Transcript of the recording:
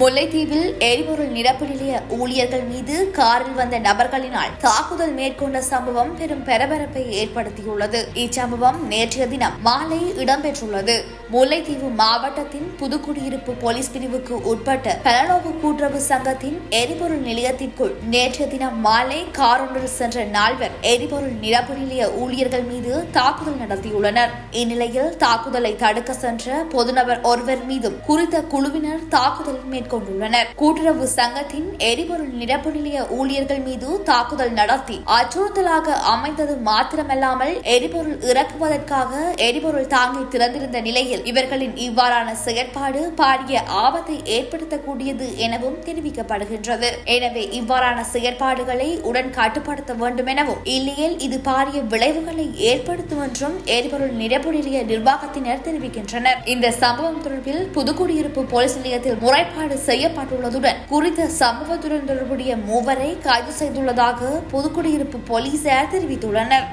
முல்லைத்தீவில் எரிபொருள் நிரப்பு நிலைய ஊழியர்கள் மீது காரில் வந்த நபர்களினால் தாக்குதல் மேற்கொண்ட சம்பவம் பெரும் பரபரப்பை ஏற்படுத்தியுள்ளது. இச்சம்பவம் நேற்றைய தினம் மாலை இடம்பெற்றுள்ளது. முல்லைத்தீவு மாவட்டத்தின் புதுக்குடியிருப்பு போலீஸ் பிரிவுக்கு உட்பட்ட பலனோவு கூட்டுறவு சங்கத்தின் எரிபொருள் நிலையத்திற்குள் நேற்றைய தினம் மாலை காரொன்றில் சென்ற நால்வர் எரிபொருள் நிரப்பு நிலைய ஊழியர்கள் மீது தாக்குதல் நடத்தியுள்ளனர். இந்நிலையில் தாக்குதலை தடுக்க சென்ற பொதுநபர் ஒருவர் மீதும் குறித்த குழுவினர் தாக்குதல் மேற்கொண்டுள்ளனர். கூட்டுறவு சங்கத்தின் எரிபொருள் நிரப்பு நிலைய ஊழியர்கள் மீது தாக்குதல் நடத்தி அச்சுறுத்தலாக அமைந்தது மாத்திரமல்லாமல் எரிபொருள் இறக்குவதற்காக எரிபொருள் தாங்கி திறந்திருந்த நிலையில் இவர்களின் இவ்வாறான செயற்பாடு பாரிய ஆபத்தை ஏற்படுத்தக்கூடியது எனவும் தெரிவிக்கப்படுகின்றது. எனவே இவ்வாறான செயற்பாடுகளை உடன் கட்டுப்படுத்த வேண்டும் எனவும் இல்லையில் இது பாரிய விளைவுகளை ஏற்படுத்தும் என்றும் எரிபொருள் நிரப்பு நிலைய நிர்வாகத்தினர் தெரிவிக்கின்றனர். இந்த சம்பவம் தொடர்பில் புதுக்குடியிருப்பு போலீஸ் நிலையத்தில் முறைப்பாடு செய்யப்பட்டுள்ளதுடன் குறித்த சம்பவத்துடன் தொடர்புடைய மூவரை கைது செய்துள்ளதாக புதுக்குடியிருப்பு போலீசார் தெரிவித்துள்ளனர்.